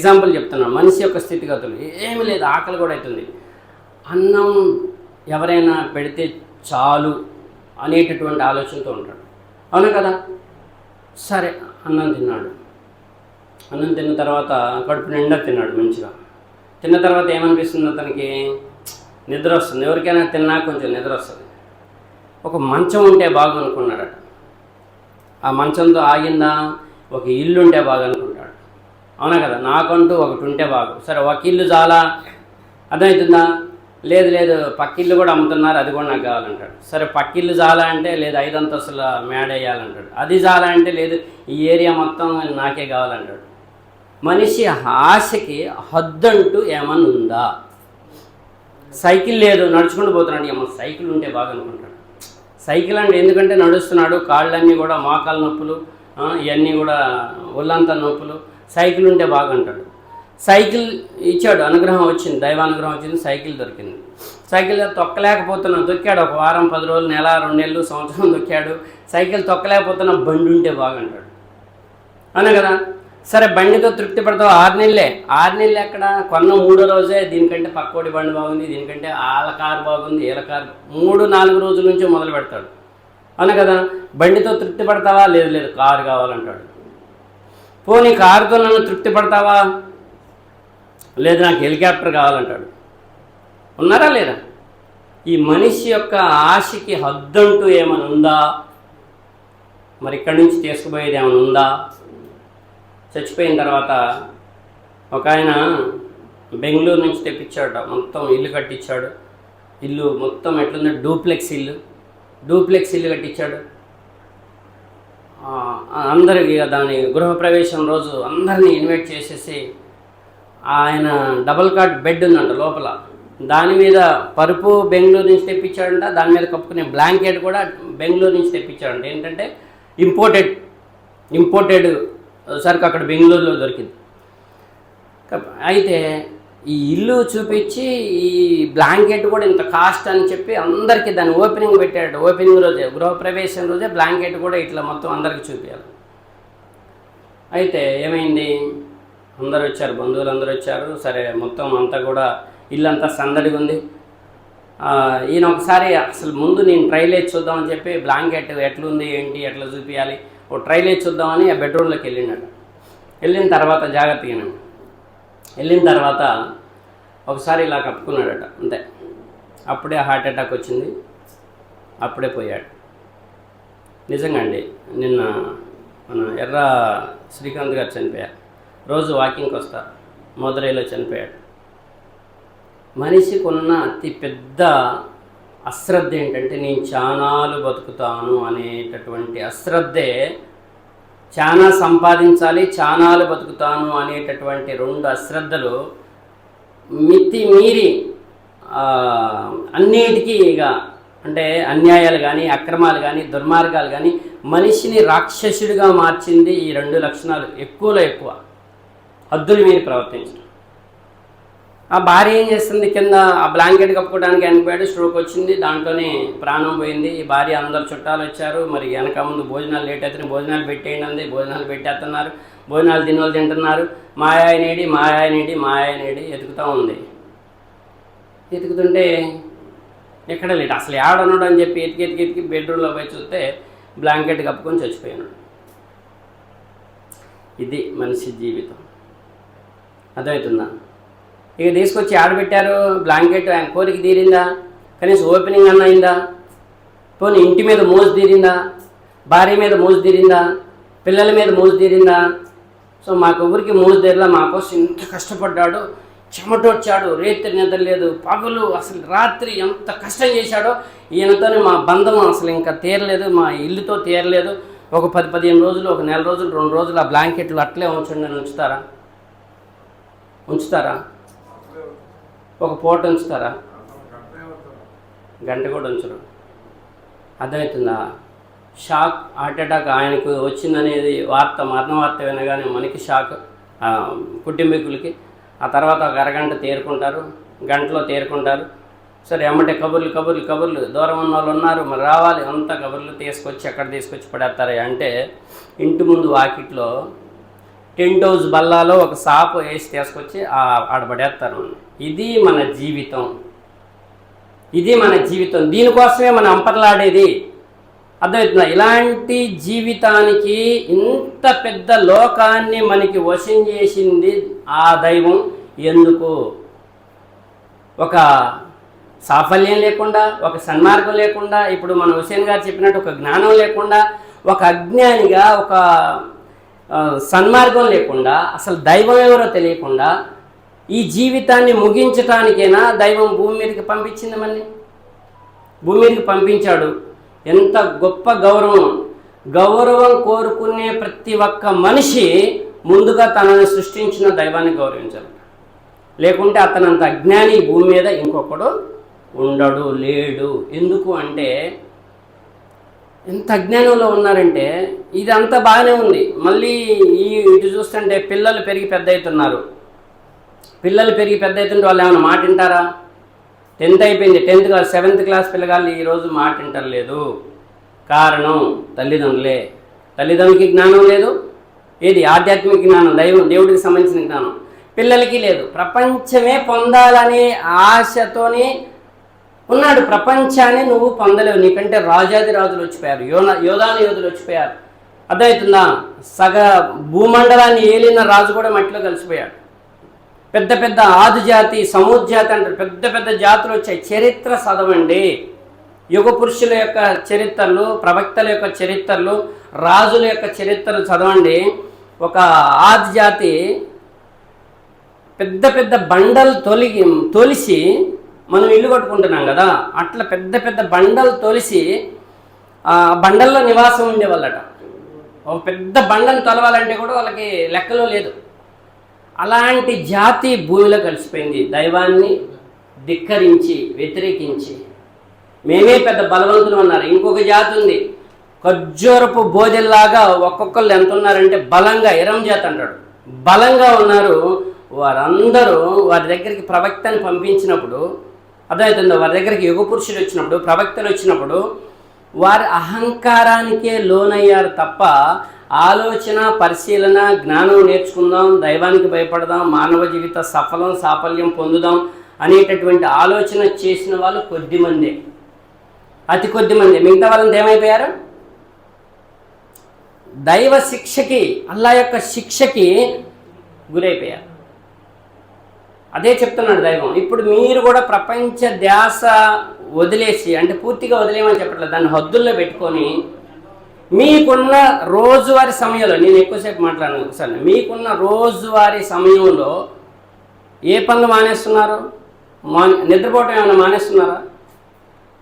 Example చెప్తున్నాను మనిషి యొక్క స్థితిగతులు. ఏమీ లేదు ఆకలి కూడా అవుతుంది. అన్నం ఎవరైనా పెడితే చాలు అనేటటువంటి ఆలోచనతో ఉంటాడు. అవునా కదా? సరే అన్నం తిన్నాడు. అన్నం తిన్న తర్వాత కడుపు నిండా తిన్నాడు మంచిగా. తిన్న తర్వాత ఏమనిపిస్తుంది అతనికి? నిద్ర వస్తుంది. ఎవరికైనా తిన్నా కొంచెం నిద్ర వస్తుంది. ఒక మంచం ఉంటే బాగు అనుకున్నాడట ఆ మంచంతో ఆగిందా? ఒక ఇల్లు ఉంటే బాగా అనుకున్నాడు అవునా కదా? నాకంటూ ఒకటి ఉంటే బాగు. సరే ఒక ఇల్లు చాలా అర్థమవుతుందా? లేదు లేదు పక్కిల్లు కూడా అమ్ముతున్నారు అది కూడా నాకు కావాలంటాడు. సరే పక్కిల్లు చాలా అంటే లేదు ఐదు అంతస్తుల మేడ వేయాలంటాడు. అది చాలా అంటే లేదు ఈ ఏరియా మొత్తం నాకే కావాలంటాడు. మనిషి ఆశకి హద్దంటూ ఏమన్నా ఉందా? సైకిల్ లేదు నడుచుకుంటూ పోతున్నాడు. ఏమో సైకిల్ ఉంటే బాగా అనుకుంటాడు. సైకిల్ అంటే ఎందుకంటే నడుస్తున్నాడు కాళ్ళన్నీ కూడా మోకాల నొప్పులు ఇవన్నీ కూడా ఒళ్ళంతా నొప్పులు. సైకిల్ ఉంటే బాగుంటాడు. సైకిల్ ఇచ్చాడు అనుగ్రహం వచ్చింది దైవానుగ్రహం వచ్చింది సైకిల్ దొరికింది. సైకిల్ తొక్కలేకపోతున్నా దొక్కాడు ఒక వారం పది రోజులు నెల రెండు నెలలు సంవత్సరం దొక్కాడు. సైకిల్ తొక్కలేకపోతున్నా బండి ఉంటే బాగుంటాడు. అవునా కదా? సరే బండితో తృప్తి పడతావు ఆరు నెలలే. ఆరు నెలలు ఎక్కడ? కొన్న మూడో రోజే దీనికంటే పక్కోడి బండి బాగుంది దీనికంటే ఆల కారు బాగుంది ఈల కారు మూడు నాలుగు రోజుల నుంచే మొదలు పెడతాడు. అవునా కదా? బండితో తృప్తి పడతావా? లేదు లేదు కారు కావాలంటాడు. పోనీ కారుతో నన్ను తృప్తి పడతావా? లేదు నాకు హెలికాప్టర్ కావాలంటాడు. ఉన్నారా లేదా? ఈ మనిషి యొక్క ఆశకి హద్దంటూ ఏమైనా ఉందా? మరి ఇక్కడి నుంచి తీసుకుపోయేది ఏమైనా ఉందా? చచ్చిపోయిన తర్వాత ఒక ఆయన బెంగళూరు నుంచి తెప్పించాడు మొత్తం ఇల్లు కట్టించాడు. ఇల్లు మొత్తం ఎట్లుంది? డూప్లెక్స్ ఇల్లు. డూప్లెక్స్ ఇల్లు కట్టించాడు. అందరికి ఇక దాని గృహప్రవేశం రోజు అందరినీ ఇన్వైట్ చేసేసి ఆయన డబల్ కాట్ బెడ్ ఉందంట లోపల. దాని మీద పరుపు బెంగళూరు నుంచి తెప్పించాడంట దాని మీద కప్పుకునే బ్లాంకెట్ కూడా బెంగళూరు నుంచి తెప్పించాడంట. ఏంటంటే ఇంపోర్టెడ్ ఇంపోర్టెడ్ సరికి అక్కడ బెంగళూరులో దొరికింది. అయితే ఈ ఇల్లు చూపించి ఈ బ్లాంకెట్ కూడా ఇంత కాస్ట్ అని చెప్పి అందరికీ దాని ఓపెనింగ్ పెట్టాడు. ఓపెనింగ్ రోజే గృహప్రవేశం రోజే బ్లాంకెట్ కూడా ఇట్లా మొత్తం అందరికీ చూపించాలి. అయితే ఏమైంది? అందరూ వచ్చారు బంధువులు అందరూ వచ్చారు. సరే మొత్తం అంతా కూడా ఇల్లంతా సందడిగా ఉంది. ఈయన ఒకసారి అసలు ముందు నేను ట్రైల్ వేసి చూద్దామని చెప్పి బ్లాంకెట్ ఎట్లుంది ఏంటి ఎట్లా చూపించాలి? ఓ ట్రైల్ వేసి చూద్దామని ఆ బెడ్రూమ్లోకి వెళ్ళినాడు వెళ్ళిన తర్వాత జాగ్రత్తగా వెళ్ళిన తర్వాత ఒకసారి ఇలా కప్పుకున్నాడట అంతే. అప్పుడే హార్ట్ అటాక్ వచ్చింది. అప్పుడే పోయాడు. నిజంగా అండి నిన్న మన ఎర్ర శ్రీకాంత్ గారు చనిపోయారు. రోజు వాకింగ్కి వస్తా మదురైలో చనిపోయాడు. మనిషికి ఉన్న అతి పెద్ద అశ్రద్ధ ఏంటంటే నేను చానాలు బతుకుతాను అనేటటువంటి అశ్రద్ధే చాలా సంపాదించాలి చానాలు బతుకుతాను అనేటటువంటి రెండు అశ్రద్ధలు మితి మీరి అన్నిటికీ ఇక అంటే అన్యాయాలు కానీ అక్రమాలు కానీ దుర్మార్గాలు కానీ మనిషిని రాక్షసుడిగా మార్చింది ఈ రెండు లక్షణాలు ఎక్కువలో ఎక్కువ. హద్దులు మీరు ప్రవర్తించడం. ఆ భార్య ఏం చేస్తుంది? కింద ఆ బ్లాంకెట్ కప్పుకోవడానికి వెనకపోయాడు స్ట్రోక్ వచ్చింది. దాంట్లోనే ప్రాణం పోయింది. ఈ భార్య అందరు చుట్టాలు వచ్చారు. మరి వెనక ముందు భోజనాలు లేట్ అయితే భోజనాలు పెట్టేయండి అంది భోజనాలు పెట్టేస్తున్నారు. భోజనాలు తినోళ్ళు తింటున్నారు. మాయాయనేడి మాయాయనేడి మాయాయనేడి ఎతుకుతూ ఉంది. ఎతుకుతుంటే ఎక్కడ లేడు. అసలు ఏడన్నాడు అని చెప్పి ఎతికి ఎతికి ఎతికి బెడ్రూమ్లో పోయి చూస్తే బ్లాంకెట్ కప్పుకొని చచ్చిపోయాడు. ఇది మనిషి జీవితం. అర్థమవుతుందా? ఇక తీసుకొచ్చి ఆడబెట్టారు బ్లాంకెట్ ఆయన కోరిక తీరిందా? కనీసం ఓపెనింగ్ అన్న అయిందా? పోనీ ఇంటి మీద మోజు తీరిందా? భార్య మీద మోజు తీరిందా? పిల్లల మీద మోజు తీరిందా? సో మాకు ఊరికి మోజు తీరలా మా కోసం ఇంత కష్టపడ్డాడు చెమటొచ్చాడు రేత్రి నిద్రలేదు పగలు అసలు రాత్రి ఎంత కష్టం చేశాడో ఈయనతోనే మా బంధం అసలు ఇంకా తీరలేదు మా ఇల్లుతో తీరలేదు. ఒక పది పదిహేను రోజులు ఒక నెల రోజులు రెండు రోజులు ఆ బ్లాంకెట్లు అట్లే ఉంచండి ఉంచుతారా? ఉంచుతారా? ఒక పూట ఉంచుతారా? గంట కూడా ఉంచరు. అర్థమవుతుందా? షాక్ హార్ట్ అటాక్ ఆయనకు వచ్చిందనేది వార్త మరణ వార్త వినగానే మనకి షాక్ కుటుంబీకులకి. ఆ తర్వాత ఒక అరగంట తేరుకుంటారు గంటలో తేరుకుంటారు. సరే ఎమ్మటే కబుర్లు కబుర్లు కబుర్లు. దూరం ఉన్న వాళ్ళు ఉన్నారు మరి రావాలి. అంత కబుర్లు తీసుకొచ్చి ఎక్కడ తీసుకొచ్చి పడేస్తారు అంటే ఇంటి ముందు వాకిట్లో టెంట్ హౌస్ బల్లాలో ఒక సాపు వేసి తీసుకొచ్చి ఆడబడేస్తారు ఇది మన జీవితం. ఇది మన జీవితం. దీనికోసమే మనం అంపర్లాడేది. అర్థమవుతుందా? ఇలాంటి జీవితానికి ఇంత పెద్ద లోకాన్ని మనకి వశం చేసింది ఆ దైవం. ఎందుకు? ఒక సాఫల్యం లేకుండా ఒక సన్మార్గం లేకుండా ఇప్పుడు మన హుసేన్ గారు చెప్పినట్టు ఒక జ్ఞానం లేకుండా ఒక అజ్ఞానిగా ఒక సన్మార్గం లేకుండా అసలు దైవం ఎవరో తెలియకుండా ఈ జీవితాన్ని ముగించటానికైనా దైవం భూమి మీదకి పంపించింది మళ్ళీ భూమి మీదకి పంపించాడు. ఎంత గొప్ప గౌరవం. గౌరవం కోరుకునే ప్రతి ఒక్క మనిషి ముందుగా తనని సృష్టించిన దైవాన్ని గౌరవించాలి లేకుంటే అతనంత అజ్ఞాని భూమి మీద ఇంకొకడు ఉండడు లేడు. ఎందుకు అంటే ఎంత అజ్ఞానంలో ఉన్నారంటే ఇదంతా బాగానే ఉంది. మళ్ళీ ఈ ఇటు చూస్తుంటే పిల్లలు పెరిగి పెద్ద అవుతున్నారు. పిల్లలు పెరిగి పెద్ద అవుతుంటే వాళ్ళు ఏమైనా మాట వింటారా? టెన్త్ అయిపోయింది. టెన్త్ క్లాస్ సెవెంత్ క్లాస్ పిల్లగాళ్ళు ఈరోజు మాట వింటలేదు కారణం తల్లిదండ్రులే. తల్లిదండ్రులకి జ్ఞానం లేదు. ఏది? ఆధ్యాత్మిక జ్ఞానం దైవం దేవుడికి సంబంధించిన జ్ఞానం. పిల్లలకి లేదు. ప్రపంచమే పొందాలనే ఆశతోనే ఉన్నాడు ప్రపంచాన్ని నువ్వు పొందలేవు. నీకంటే రాజాది రాజులు వచ్చిపోయారు. యోన యోధాని యోధులు వచ్చిపోయారు. అర్థమవుతుందా? సగ భూమండలాన్ని ఏలిన రాజు కూడా మట్టిలో కలిసిపోయాడు. పెద్ద పెద్ద ఆదిజాతి సముద్జాతి అంటారు. పెద్ద పెద్ద జాతులు వచ్చాయి. చరిత్ర చదవండి. యుగ పురుషుల యొక్క చరిత్రలు ప్రవక్తల యొక్క చరిత్రలు రాజుల యొక్క చరిత్రలు చదవండి. ఒక ఆదిజాతి పెద్ద పెద్ద బండలు తొలిగి తొలిసి మనం ఇల్లు కట్టుకుంటున్నాం కదా అట్లా పెద్ద పెద్ద బండలు తొలిసి ఆ బండల్లో నివాసం ఉండేవాళ్ళట. ఒక పెద్ద బండను తొలవాలంటే కూడా వాళ్ళకి లెక్కలో లేదు. అలాంటి జాతి భూమిలో కలిసిపోయింది. దైవాన్ని ధిక్కరించి వ్యతిరేకించి. మేమే పెద్ద బలవంతులు అన్నారు. ఇంకొక జాతి ఉంది. ఖర్జూరపు బోధెల్లాగా ఒక్కొక్కళ్ళు ఎంత ఉన్నారంటే బలంగా ఇరం జాతి అంటాడు. బలంగా ఉన్నారు. వారందరూ వారి దగ్గరికి ప్రవక్తని పంపించినప్పుడు అర్థమవుతుందో? వారి దగ్గరికి యుగ పురుషులు వచ్చినప్పుడు ప్రవక్తలు వచ్చినప్పుడు వారి అహంకారానికే లోనయ్యారు తప్ప ఆలోచన పరిశీలన జ్ఞానం నేర్చుకుందాం దైవానికి భయపడదాం మానవ జీవిత సఫలం సాఫల్యం పొందుదాం అనేటటువంటి ఆలోచన చేసిన వాళ్ళు కొద్ది మందే. అతి కొద్ది మంది. మిగతా వాళ్ళంతా ఏమైపోయారు? దైవ శిక్షకి అల్లా యొక్క శిక్షకి గురైపోయారు. అదే చెప్తున్నాడు దైవం. ఇప్పుడు మీరు కూడా ప్రపంచ ధ్యాస వదిలేసి అంటే పూర్తిగా వదిలేయమని చెప్పట్లేదు దాన్ని హద్దుల్లో పెట్టుకొని మీకున్న రోజువారీ సమయంలో నేను ఎక్కువసేపు మాట్లాడను ఒకసారి మీకున్న రోజువారీ సమయంలో ఏ పనులు మానేస్తున్నారు? మా నిద్రపోవటం ఏమైనా మానేస్తున్నారా?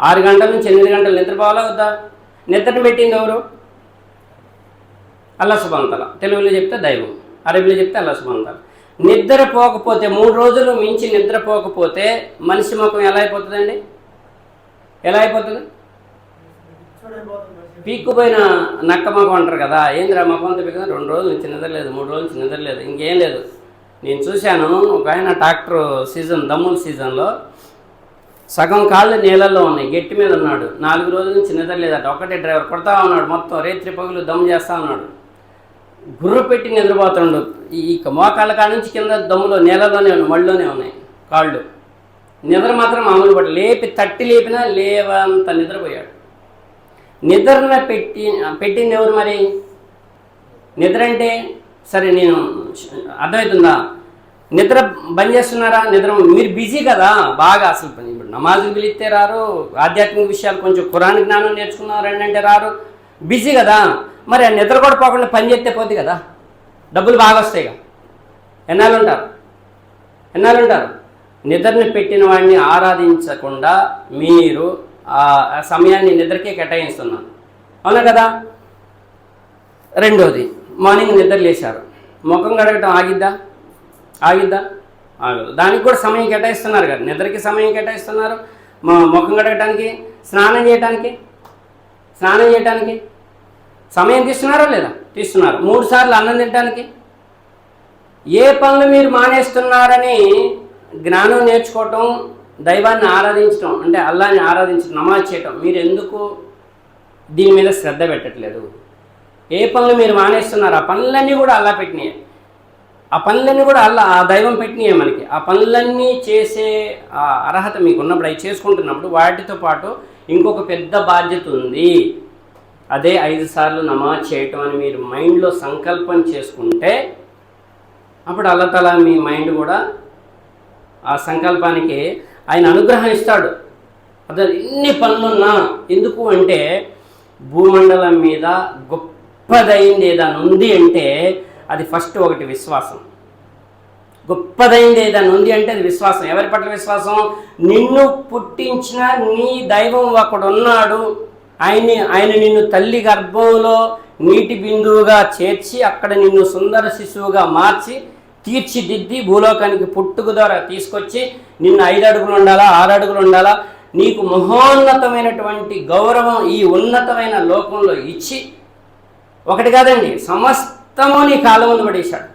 ఆరు గంటల నుంచి ఎనిమిది గంటలు నిద్రపోవాలా వద్దా? నిద్రను పెట్టింది ఎవరు? అల్లా సుబంతల తెలుగులో చెప్తే దైవం అరబీలో చెప్తే అల్లా సుబంతల నిద్రపోకపోతే మూడు రోజులు మించి నిద్రపోకపోతే మనిషి ముఖం ఎలా అయిపోతుందండి? ఎలా అయిపోతుంది? పీక్కుపోయిన నక్క ముఖం అంటారు కదా ఏందిరా ముఖం అంతా పీక్కుదా రెండు రోజుల నుంచి నిద్రలేదు మూడు రోజుల నుంచి నిద్రలేదు ఇంకేం లేదు. నేను చూశాను ఒక ఆయన ట్రాక్టర్ సీజన్ దమ్ముల సీజన్లో సగం కాళ్ళు నీళ్ళల్లో ఉన్నాయి గట్టి మీద ఉన్నాడు. నాలుగు రోజుల నుంచి నిద్రలేదు ఒకటే డ్రైవర్ కొడతా ఉన్నాడు మొత్తం రేత్రి పగులు దమ్ము చేస్తా ఉన్నాడు. గుర్రు పెట్టి నిద్రపోతుండు ఈ ఈ మోకాళ్ళ కాడ నుంచి కింద దమ్ములో నేలలోనే ఉన్నాయి మళ్ళీలోనే ఉన్నాయి కాళ్ళు. నిద్ర మాత్రం మామూలు పట్ల లేపి తట్టి లేపినా లేవంత నిద్రపోయాడు. నిద్రన పెట్టి పెట్టింది ఎవరు మరి? నిద్ర అంటే సరే నేను అర్థమవుతుందా? నిద్ర బంద్ చేస్తున్నారా? నిద్ర మీరు బిజీ కదా బాగా అసలు ఇప్పుడు నమాజులు పిలిస్తే రారు ఆధ్యాత్మిక విషయాలు కొంచెం కురాన్ జ్ఞానం నేర్చుకున్నారండి అంటే రారు. బిజీ కదా. మరి నిద్ర కూడా పోకుండా పని చేస్తే పోద్ది కదా? డబ్బులు బాగా వస్తాయి కదా ఎన్నాళ్ళు ఉంటారు ఎన్నాళ్ళు ఉంటారు నిద్రని పెట్టిన వాడిని ఆరాధించకుండా మీరు ఆ సమయాన్ని నిద్రకే కేటాయిస్తున్నారు. అవునా కదా? రెండోది మార్నింగ్ నిద్ర లేచారు. ముఖం కడగటం ఆగిద్దా? ఆగిద్దా? ఆగదు. దానికి కూడా సమయం కేటాయిస్తున్నారు కదా. నిద్రకి సమయం కేటాయిస్తున్నారు. మా ముఖం కడగటానికి స్నానం చేయటానికి స్నానం చేయటానికి సమయం తీస్తున్నారా లేదా? తీస్తున్నారు. మూడు సార్లు అన్నం తినడానికి ఏ పనులు మీరు మానేస్తున్నారని జ్ఞానం నేర్చుకోవటం దైవాన్ని ఆరాధించటం అంటే అల్లాన్ని ఆరాధించడం నమాజ్ చేయటం మీరు ఎందుకు దీని మీద శ్రద్ధ పెట్టట్లేదు? ఏ పనులు మీరు మానేస్తున్నారు? ఆ పనులన్నీ కూడా అల్లా పెట్టినాయి. ఆ పనులన్నీ కూడా అల్లా ఆ దైవం పెట్టినాయి మనకి. ఆ పనులన్నీ చేసే ఆ అర్హత మీకు ఉన్నప్పుడు అవి చేసుకుంటున్నప్పుడు వాటితో పాటు ఇంకొక పెద్ద బాధ్యత ఉంది. అదే ఐదు సార్లు నమాజ్ చేయటం అని మీరు మైండ్లో సంకల్పం చేసుకుంటే అప్పుడు అల్లతల మీ మైండ్ కూడా ఆ సంకల్పానికి ఆయన అనుగ్రహం ఇస్తాడు. అతను ఎన్ని పనులున్నా ఎందుకు అంటే భూమండలం మీద గొప్పదైంది ఏదైనా ఉంది అంటే అది ఫస్ట్ ఒకటి విశ్వాసం. గొప్పదైంది ఏదైనా ఉంది అంటే అది విశ్వాసం. ఎవరి పట్ల విశ్వాసం? నిన్ను పుట్టించిన నీ దైవం ఒకడు ఉన్నాడు ఆయన్ని ఆయన నిన్ను తల్లి గర్భంలో నీటి బిందువుగా చేర్చి అక్కడ నిన్ను సుందర శిశువుగా మార్చి తీర్చిదిద్ది భూలోకానికి పుట్టుక ద్వారా తీసుకొచ్చి నిన్ను ఐదు అడుగులు ఉండాలా ఆరు అడుగులు ఉండాలా నీకు మహోన్నతమైనటువంటి గౌరవం ఈ ఉన్నతమైన లోకంలో ఇచ్చి ఒకటి కాదండి సమస్తము నీ కాలం పడేశాడు.